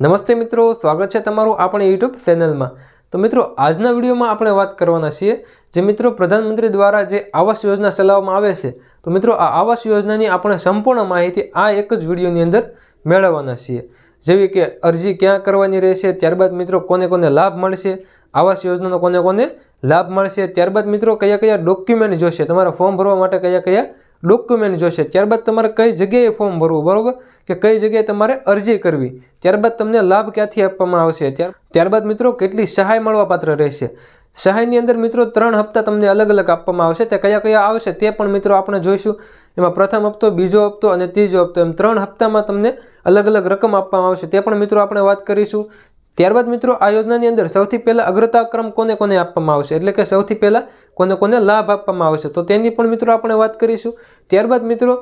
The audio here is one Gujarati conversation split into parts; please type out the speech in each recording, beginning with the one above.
નમસ્તે મિત્રો, સ્વાગત છે તમારું આપણી યુટ્યુબ ચેનલમાં. તો મિત્રો, આજના વિડીયોમાં આપણે વાત કરવાના છીએ જે મિત્રો પ્રધાનમંત્રી દ્વારા જે આવાસ યોજના ચલાવવામાં આવે છે. તો મિત્રો, આ આવાસ યોજનાની આપણે સંપૂર્ણ માહિતી આ એક જ વિડીયોની અંદર મેળવવાના છીએ. જેવી કે અરજી ક્યાં કરવાની રહેશે, ત્યારબાદ મિત્રો કોને કોને લાભ મળશે, આવાસ યોજનાનો કોને કોને લાભ મળશે, ત્યારબાદ મિત્રો કયા કયા ડોક્યુમેન્ટ જોશે, તમારા ફોર્મ ભરવા માટે કયા કયા ડોક્યુમેન્ટ જોશે. ત્યારબાદ તમારે કઈ જગ્યાએ ફોર્મ ભરવું, બરાબર? કે કઈ જગ્યાએ તમારે અરજી કરવી. ત્યારબાદ તમને લાભ ક્યાંથી આપવામાં આવશે? ત્યાર, ત્યારબાદ મિત્રો કેટલી સહાય મળવાપાત્ર રહેશે? સહાયની અંદર મિત્રો ત્રણ હપ્તા તમને અલગ અલગ આપવામાં આવશે. તે કયા કયા આવશે તે પણ મિત્રો આપણે જોઈશું. એમાં પ્રથમ હપ્તો, બીજો હપ્તો અને ત્રીજો હપ્તો એમ ત્રણ હપ્તામાં તમને અલગ અલગ રકમ આપવામાં આવશે. તે પણ મિત્રો આપણે વાત કરીશું. ત્યારબાદ મિત્રો આ યોજનાની અંદર સૌથી પહેલાં અગ્રતાક્રમ કોને કોને આપવામાં આવશે? એટલે કે સૌથી પહેલાં કોને કોને લાભ આપવામાં આવશે? તો તેની પણ મિત્રો આપણે વાત કરીશું. ત્યારબાદ મિત્રો,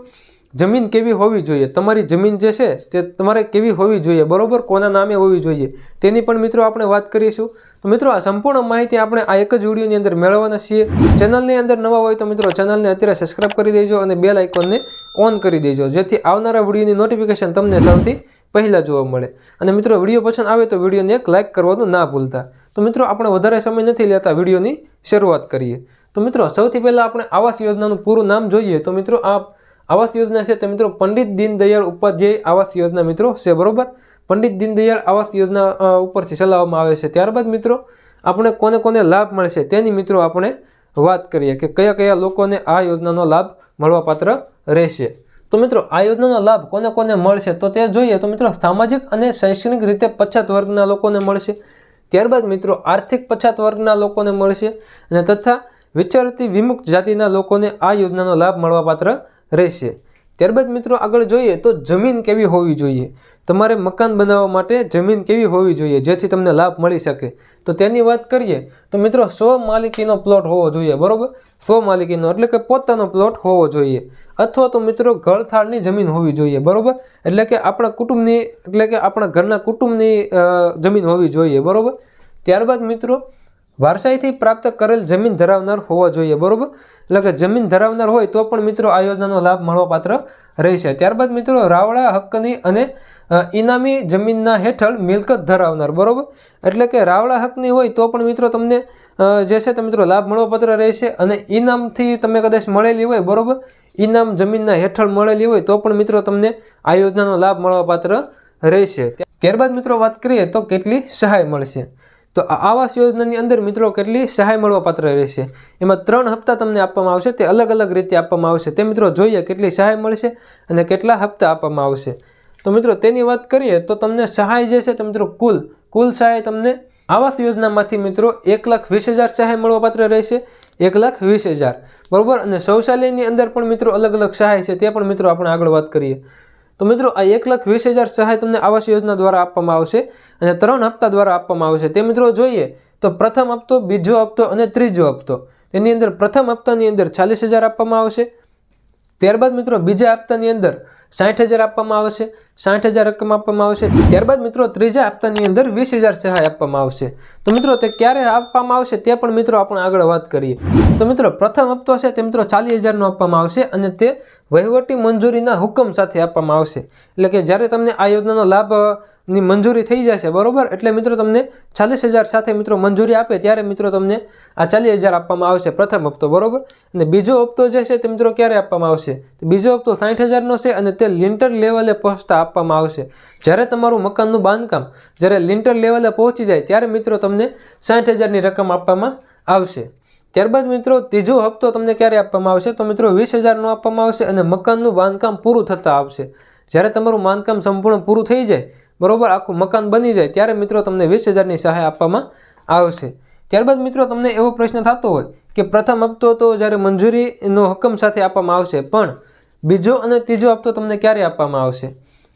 જમીન કેવી હોવી જોઈએ? તમારી જમીન જે છે તે તમારે કેવી હોવી જોઈએ? બરોબર? કોના નામે હોવી જોઈએ? તેની પણ મિત્રો આપણે વાત કરીશું. તો મિત્રો, આ સંપૂર્ણ માહિતી આપણે આ એક જ વિડીયોની અંદર મેળવવાના છીએ. ચેનલની અંદર નવા હોય તો મિત્રો, ચેનલને અત્યારે સબસ્ક્રાઇબ કરી દેજો અને બેલ આઇકોનને ઓન કરી દેજો. જેથી આવનારા વિડીયોની નોટિફિકેશન તમને સૌથી પહેલાં જોવા મળે. અને મિત્રો, વીડિયો પસંદ આવે તો વિડીયોને એક લાઇક કરવાનું ના ભૂલતા. તો મિત્રો, આપણે વધારે સમય નથી લેતા વિડીયોની શરૂઆત કરીએ. તો મિત્રો, સૌથી પહેલાં આપણે આવાસ યોજનાનું પૂરું નામ જોઈએ. તો મિત્રો, આ આવાસ યોજના છે તે મિત્રો પંડિત દીનદયાળ ઉપાધ્યાય આવાસ યોજના મિત્રો છે, બરોબર? પંડિત દીનદયાળ આવાસ યોજના ઉપરથી ચલાવવામાં આવે છે. ત્યારબાદ મિત્રો, આપણે કોને કોને લાભ મળશે તેની મિત્રો આપણે વાત કરીએ કે કયા કયા લોકોને આ યોજનાનો લાભ મળવાપાત્ર રહેશે. તો મિત્રો, આ યોજનાનો લાભ કોને કોને મળશે તો તે જોઈએ. તો મિત્રો, સામાજિક અને શૈક્ષણિક રીતે પછાત વર્ગના લોકોને મળશે. ત્યારબાદ મિત્રો, આર્થિક પછાત વર્ગના લોકોને મળશે અને તથા વિચારતી વિમુક્ત જાતિના લોકોને આ યોજનાનો લાભ મળવાપાત્ર રહેશે. ત્યારબાદ મિત્રો, આગળ જોઈએ તો જમીન કેવી હોવી જોઈએ? તમારે મકાન બનાવવા માટે જમીન કેવી હોવી જોઈએ જેથી તમને લાભ મળી શકે? તો તેની વાત કરીએ તો મિત્રો, સ્વ માલિકીનો પ્લોટ હોવો જોઈએ, બરોબર? સ્વ માલિકીનો એટલે કે પોતાનો પ્લોટ હોવો જોઈએ. અથવા તો મિત્રો ગળથાળની જમીન હોવી જોઈએ, બરોબર? એટલે કે આપણા કુટુંબની, એટલે કે આપણા ઘરના કુટુંબની જમીન હોવી જોઈએ, બરાબર? ત્યારબાદ મિત્રો, વારસાઈથી પ્રાપ્ત કરેલ જમીન ધરાવનાર હોવા જોઈએ, બરોબર? એટલે કે જમીન ધરાવનાર હોય તો પણ મિત્રો આ યોજનાનો લાભ મળવાપાત્ર રહેશે. ત્યારબાદ મિત્રો, રાવળા હક્કની અને ઇનામી જમીનના હેઠળ મિલકત ધરાવનાર, બરાબર? એટલે કે રાવળા હકની હોય તો પણ મિત્રો તમને જે છે તે મિત્રો લાભ મળવાપાત્ર રહેશે અને ઇનામથી તમે કદાચ મળેલી હોય, બરાબર? ઇનામ જમીનના હેઠળ મળેલી હોય તો પણ મિત્રો તમને આ યોજનાનો લાભ મળવાપાત્ર રહેશે. ત્યારબાદ મિત્રો વાત કરીએ તો કેટલી સહાય મળશે? તો આવાસ યોજનાની અંદર મિત્રો કેટલી સહાય મળવાપાત્ર રહેશે? એમાં ત્રણ હપ્તા તમને આપવામાં આવશે, તે અલગ અલગ રીતે આપવામાં આવશે. તે મિત્રો જોઈએ કેટલી સહાય મળશે અને કેટલા હપ્તા આપવામાં આવશે. તો મિત્રો, તેની વાત કરીએ તો તમને સહાય જે છે તે મિત્રો કુલ. કુલ સહાય તમને આવાસ યોજનામાંથી મિત્રો એક લાખ વીસ હજાર સહાય મળવાપાત્ર રહેશે. એક લાખ વીસ હજાર. બરાબર? અને શૌચાલયની અંદર પણ મિત્રો અલગ અલગ સહાય છે તે પણ મિત્રો આપણે આગળ વાત કરીએ. તો મિત્રો, આ એક લાખ વીસ હજાર સહાય તમને આવાસ યોજના દ્વારા આપવામાં આવશે અને ત્રણ હપ્તા દ્વારા આપવામાં આવશે. તે મિત્રો જોઈએ તો પ્રથમ હપ્તો, બીજો હપ્તો અને ત્રીજો હપ્તો. તેની અંદર પ્રથમ હપ્તાની અંદર ચાલીસ હજાર આપવામાં આવશે. ત્યારબાદ મિત્રો, બીજા હપ્તાની અંદર સાઠ હજાર આપવામાં આવશે, સાઠ હજાર રકમ આપવામાં આવશે. ત્યારબાદ મિત્રો ત્રીજા હપ્તાની અંદર વીસ હજાર સહાય આપવામાં આવશે. તો મિત્રો તે ક્યારે આપવામાં આવશે તે પણ મિત્રો આપણે આગળ વાત કરીએ. તો મિત્રો પ્રથમ હપ્તો છે તે મિત્રો ચાલીસ હજારનો આપવામાં આવશે અને તે વહીવટી મંજૂરીના હુકમ સાથે આપવામાં આવશે. એટલે કે જ્યારે તમને આ યોજનાનો લાભ ની મંજૂરી થઈ જશે, બરોબર? એટલે મિત્રો તમને ચાલીસ હજાર સાથે મિત્રો મંજૂરી આપે ત્યારે મિત્રો તમને આ ચાલીસ હજાર આપવામાં આવશે પ્રથમ હપ્તો, બરોબર? અને બીજો હપ્તો જે છે તે મિત્રો ક્યારે આપવામાં આવશે? બીજો હપ્તો સાઠ હજારનો છે અને તે લિન્ટર લેવલે પહોંચતા આપવામાં આવશે. જ્યારે તમારું મકાનનું બાંધકામ જ્યારે લિન્ટર લેવલે પહોંચી જાય ત્યારે મિત્રો તમને સાઠ હજારની રકમ આપવામાં આવશે. ત્યારબાદ મિત્રો ત્રીજો હપ્તો તમને ક્યારે આપવામાં આવશે? તો મિત્રો વીસ હજારનો આપવામાં આવશે અને મકાનનું બાંધકામ પૂરું થતાં આવશે. જ્યારે તમારું બાંધકામ સંપૂર્ણ પૂરું થઈ જાય બરોબર? આખું મકાન બની જાય ત્યારે મિત્રો તમને વીસ હજારની સહાય આપવામાં આવશે. ત્યારબાદ મિત્રો તમને એવો પ્રશ્ન થતો હોય કે પ્રથમ હપ્તો તો જ્યારે મંજૂરીનો હકમ સાથે આપવામાં આવશે, પણ બીજો અને ત્રીજો હપ્તો તમને ક્યારે આપવામાં આવશે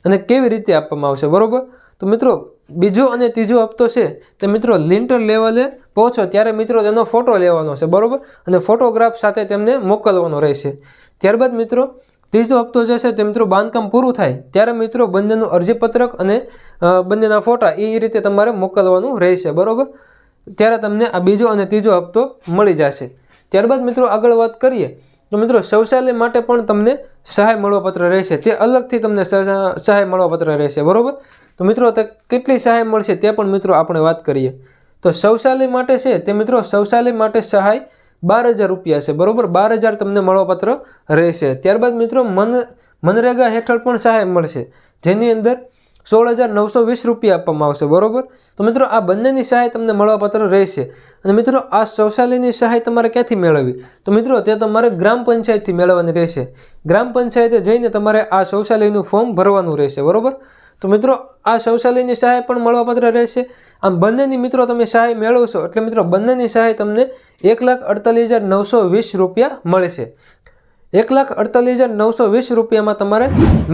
અને કેવી રીતે આપવામાં આવશે? બરોબર? તો મિત્રો, બીજો અને ત્રીજો હપ્તો છે તે મિત્રો લિન્ટર લેવલે પહોંચો ત્યારે મિત્રો તેનો ફોટો લેવાનો છે, બરોબર? અને ફોટોગ્રાફ સાથે તેમને મોકલવાનો રહેશે. ત્યારબાદ મિત્રો ત્રીજો હપ્તો જે છે તે મિત્રો બાંધકામ પૂરું થાય ત્યારે મિત્રો બંનેનું અરજીપત્રક અને બંનેના ફોટા એ રીતે તમારે મોકલવાનું રહેશે, બરાબર? ત્યારે તમને આ બીજો અને ત્રીજો હપ્તો મળી જશે. ત્યારબાદ મિત્રો આગળ વાત કરીએ, તો મિત્રો શૌચાલય માટે પણ તમને સહાય મળવાપત્ર રહેશે. તે અલગથી તમને સહ- સહાય મળવાપત્ર રહેશે, બરાબર? તો મિત્રો તે કેટલી સહાય મળશે તે પણ મિત્રો આપણે વાત કરીએ. તો શૌચાલય માટે છે તે મિત્રો શૌચાલય માટે સહાય બાર હજાર રૂપિયા છે. બરોબર? બાર હજાર તમને મળવાપાત્ર રહેશે. ત્યારબાદ મિત્રો મન મનરેગા હેઠળ પણ સહાય મળશે. જેની અંદર સોળ હજાર નવસો વીસ રૂપિયા આપવામાં આવશે. બરોબર? તો મિત્રો આ બંનેની સહાય તમને મળવાપાત્ર રહેશે. અને મિત્રો આ શૌચાલયની સહાય તમારે ક્યાંથી મેળવવી? તો મિત્રો તે તમારે ગ્રામ પંચાયતથી મેળવવાની રહેશે. ગ્રામ પંચાયતે જઈને તમારે આ શૌચાલયનું ફોર્મ ભરવાનું રહેશે. બરોબર? તો મિત્રો, આ શૌચાલયની સહાય પણ મળવાપાત્ર રહેશે. આમ બંનેની મિત્રો તમે સહાય મેળવશો એટલે મિત્રો, બંનેની સહાય તમને એક લાખ અડતાલીસ હજાર નવસો વીસ રૂપિયા મળશે. એક લાખ અડતાલીસ હજાર નવસો વીસ રૂપિયામાં તમારે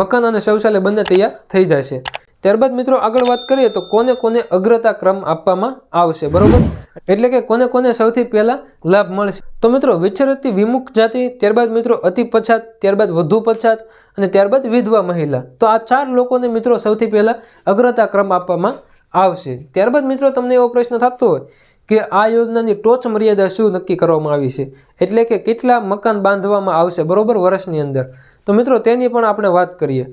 મકાન અને શૌચાલય બંને તૈયાર થઈ જશે. ત્યારબાદ મિત્રો આગળ વાત કરીએ તો કોને કોને અગ્રતા ક્રમ આપવામાં આવશે, બરોબર? એટલે કે કોને કોને સૌથી પહેલા લાભ મળશે? તો મિત્રો વિચરતી વિમુખ જાતિ, ત્યારબાદ મિત્રો અતિ પછાત, ત્યારબાદ વધુ પછાત અને ત્યારબાદ વિધવા મહિલા. તો આ ચાર લોકોને મિત્રો સૌથી પહેલા અગ્રતા ક્રમ આપવામાં આવશે. ત્યારબાદ મિત્રો તમને એવો પ્રશ્ન થતો હોય કે આ યોજનાની ટોચ મર્યાદા શું નક્કી કરવામાં આવી છે? એટલે કે કેટલા મકાન બાંધવામાં આવશે, બરોબર, વર્ષની અંદર? તો મિત્રો તેની પણ આપણે વાત કરીએ.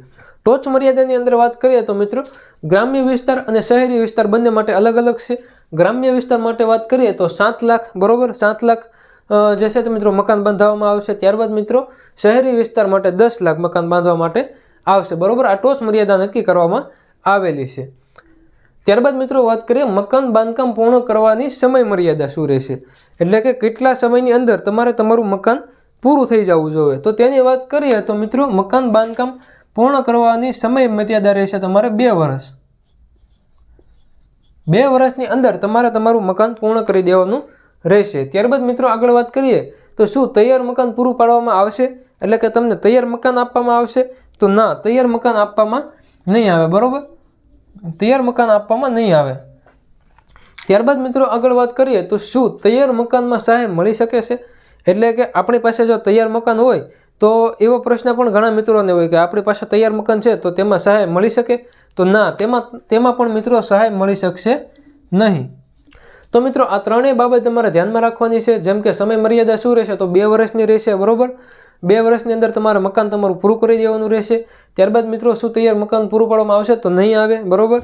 ટોચ મર્યાદાની અંદર વાત કરીએ તો મિત્રો, ગ્રામ્ય વિસ્તાર અને શહેરી વિસ્તાર બંને માટે અલગ અલગ છે. ગ્રામ્ય વિસ્તાર માટે વાત કરીએ તો સાત લાખ, બરાબર? સાત લાખ જે છે તે મિત્રો મકાન બાંધવામાં આવશે. ત્યારબાદ મિત્રો, શહેરી વિસ્તાર માટે દસ લાખ મકાન બાંધવા માટે આવશે. બરાબર? આ ટોચ મર્યાદા નક્કી કરવામાં આવેલી છે. ત્યારબાદ મિત્રો વાત કરીએ, મકાન બાંધકામ પૂર્ણ કરવાની સમય મર્યાદા શું રહેશે? એટલે કે કેટલા સમયની અંદર તમારે તમારું મકાન પૂરું થઈ જવું જોઈએ? તો તેની વાત કરીએ તો મિત્રો, મકાન બાંધકામ પૂર્ણ કરવાની સમય મર્યાદા રહેશે તમારે બે વર્ષ. બે વર્ષની અંદર તમારે તમારું મકાન પૂર્ણ કરી દેવાનું રહેશે. ત્યારબાદ મિત્રો આગળ વાત કરીએ તો શું તૈયાર મકાન પૂરું પાડવામાં આવશે? એટલે કે તમને તૈયાર મકાન આપવામાં આવશે તો ના, તૈયાર મકાન આપવામાં નહીં આવે, બરાબર? તૈયાર મકાન આપવામાં નહીં આવે. ત્યારબાદ મિત્રો આગળ વાત કરીએ તો શું તૈયાર મકાનમાં સહાય મળી શકે છે? એટલે કે આપણી પાસે જો તૈયાર મકાન હોય તો એવો પ્રશ્ન પણ ઘણા મિત્રોને હોય કે આપણી પાસે તૈયાર મકાન છે તો તેમાં સહાય મળી શકે? તો ના, તેમાં તેમાં પણ મિત્રો સહાય મળી શકશે નહીં. તો મિત્રો, આ ત્રણેય બાબત તમારે ધ્યાનમાં રાખવાની છે. જેમ કે સમય મર્યાદા શું રહેશે? તો બે વર્ષની રહેશે, બરાબર? બે વર્ષની અંદર તમારે મકાન તમારું પૂરું કરી દેવાનું રહેશે. ત્યારબાદ મિત્રો, શું તૈયાર મકાન પૂરું પાડવામાં આવશે? તો નહીં આવે, બરોબર?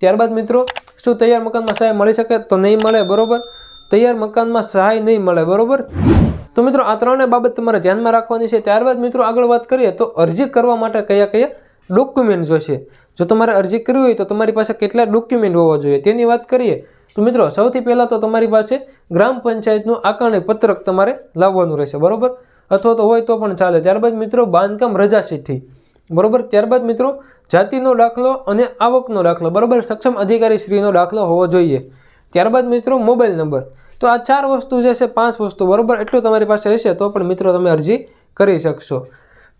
ત્યારબાદ મિત્રો, શું તૈયાર મકાનમાં સહાય મળી શકે? તો નહીં મળે, બરોબર? તૈયાર મકાનમાં સહાય નહીં મળે, બરોબર? તો મિત્રો, આ ત્રણે બાબત તમારે ધ્યાનમાં રાખવાની છે. ત્યારબાદ મિત્રો, આગળ વાત કરીએ તો અરજી કરવા માટે કયા કયા ડોક્યુમેન્ટ જોશે? જો તમારે અરજી કરવી હોય તો તમારી પાસે કેટલા ડોક્યુમેન્ટ હોવા જોઈએ? તેની વાત કરીએ તો મિત્રો, સૌથી પહેલાં તો તમારી પાસે ગ્રામ પંચાયતનું આકારણી પત્રક તમારે લાવવાનું રહેશે, બરાબર? અથવા તો હોય તો પણ ચાલે. ત્યારબાદ મિત્રો, બાંધકામ રજા ચિઠ્ઠી બરોબર? ત્યારબાદ મિત્રો, જાતિનો દાખલો અને આવકનો દાખલો, બરાબર? સક્ષમ અધિકારી શ્રીનો દાખલો હોવો જોઈએ. ત્યારબાદ મિત્રો, મોબાઈલ નંબર. તો આ ચાર વસ્તુ જે છે, પાંચ વસ્તુ, બરોબર? એટલું તમારી પાસે હશે તો પણ મિત્રો તમે અરજી કરી શકશો.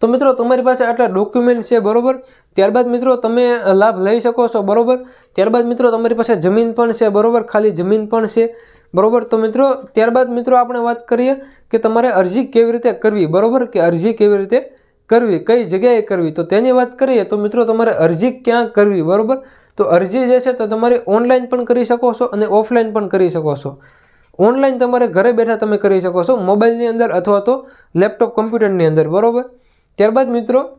તો મિત્રો, તમારી પાસે આટલા ડોક્યુમેન્ટ છે, બરોબર? ત્યારબાદ મિત્રો, તમે લાભ લઈ શકો છો, બરોબર? ત્યારબાદ મિત્રો, તમારી પાસે જમીન પણ છે, બરાબર? ખાલી જમીન પણ છે, બરોબર? તો મિત્રો, ત્યારબાદ મિત્રો, આપણે વાત કરીએ કે તમારે અરજી કેવી રીતે કરવી, બરોબર? કે અરજી કેવી રીતે કરવી, કઈ જગ્યાએ કરવી? તો તેની વાત કરીએ તો મિત્રો, તમારે અરજી ક્યાં કરવી, બરાબર? તો અરજી જે છે, તે તમારે ઓનલાઈન પણ કરી શકો છો અને ઓફલાઈન પણ કરી શકો છો. ઓનલાઈન તમારે ઘરે બેઠા તમે કરી શકો છો, મોબાઈલની અંદર અથવા તો લેપટોપ કમ્પ્યુટરની અંદર, બરોબર? ત્યારબાદ મિત્રો,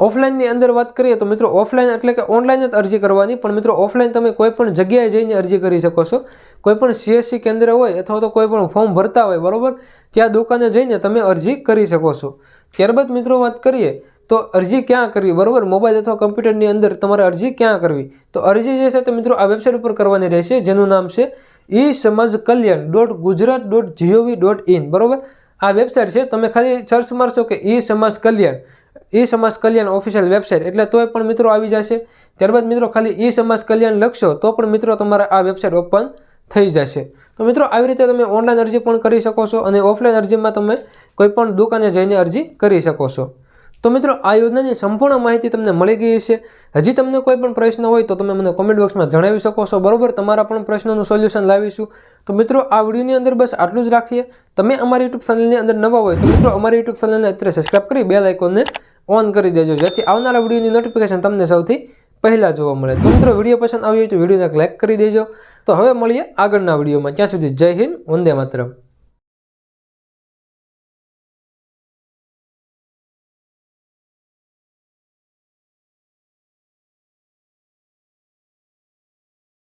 ઓફલાઈનની અંદર વાત કરીએ તો મિત્રો, ઓફલાઈન એટલે કે ઓનલાઈન જ અરજી કરવાની, પણ મિત્રો, ઓફલાઈન તમે કોઈ પણ જગ્યાએ જઈને અરજી કરી શકો છો. કોઈ પણ સીએસસી કેન્દ્ર હોય અથવા તો કોઈ પણ ફોર્મ ભરતા હોય, બરાબર? ત્યાં દુકાને જઈને તમે અરજી કરી શકો છો. ત્યારબાદ મિત્રો વાત કરીએ તો અરજી ક્યાં કરવી, બરાબર? મોબાઈલ અથવા કમ્પ્યુટરની અંદર તમારે અરજી ક્યાં કરવી? તો અરજી જે છે તે મિત્રો આ વેબસાઇટ ઉપર કરવાની રહેશે, જેનું નામ છે e Samaj Kalyan dot Gujarat dot G O V dot in બરાબર? આ વેબસાઇટ છે, તમે ખાલી સર્ચ મારશો કે ઈ સમાજ કલ્યાણ ઈ સમાજ કલ્યાણ ઓફિશિયલ વેબસાઇટ એટલે તોય પણ મિત્રો આવી જશે. ત્યારબાદ મિત્રો ખાલી ઈ સમાજ કલ્યાણ લખશો, તો પણ મિત્રો તમારા આ વેબસાઇટ ઓપન થઈ જશે. તો મિત્રો આવી રીતે તમે ઓનલાઈન અરજી પણ કરી શકો છો અને ઓફલાઈન અરજીમાં તમે કોઈ પણ દુકાને જઈને અરજી કરી શકો છો. તો મિત્રો, આ યોજનાની સંપૂર્ણ માહિતી તમને મળી ગઈ છે હજી તમને કોઈ પણ પ્રશ્ન હોય તો તમે મને કોમેન્ટ બોક્સમાં જણાવી શકો છો. બરોબર, તમારા પણ પ્રશ્નોનું સોલ્યુશન લાવીશું. તો મિત્રો, આ વિડીયોની અંદર બસ આટલું જ રાખીએ. તમે અમારી યુટ્યુબ ચેનલની અંદર નવા હોય તો મિત્રો, અમારી યુટ્યુબ ચેનલને અત્યારે સબસ્ક્રાઈબ કરી બે લાઇકોનને ઓન કરી દેજો. જેથી આવનારા વિડીયોની નોટિફિકેશન તમને સૌથી પહેલાં જોવા મળે. તો મિત્રો, વીડિયો પસંદ આવ્યો હોય તો વિડીયોને લાઇક કરી દેજો. તો હવે મળીએ આગળના વિડીયોમાં. ત્યાં સુધી જય હિન્દ, વંદે માતરમ.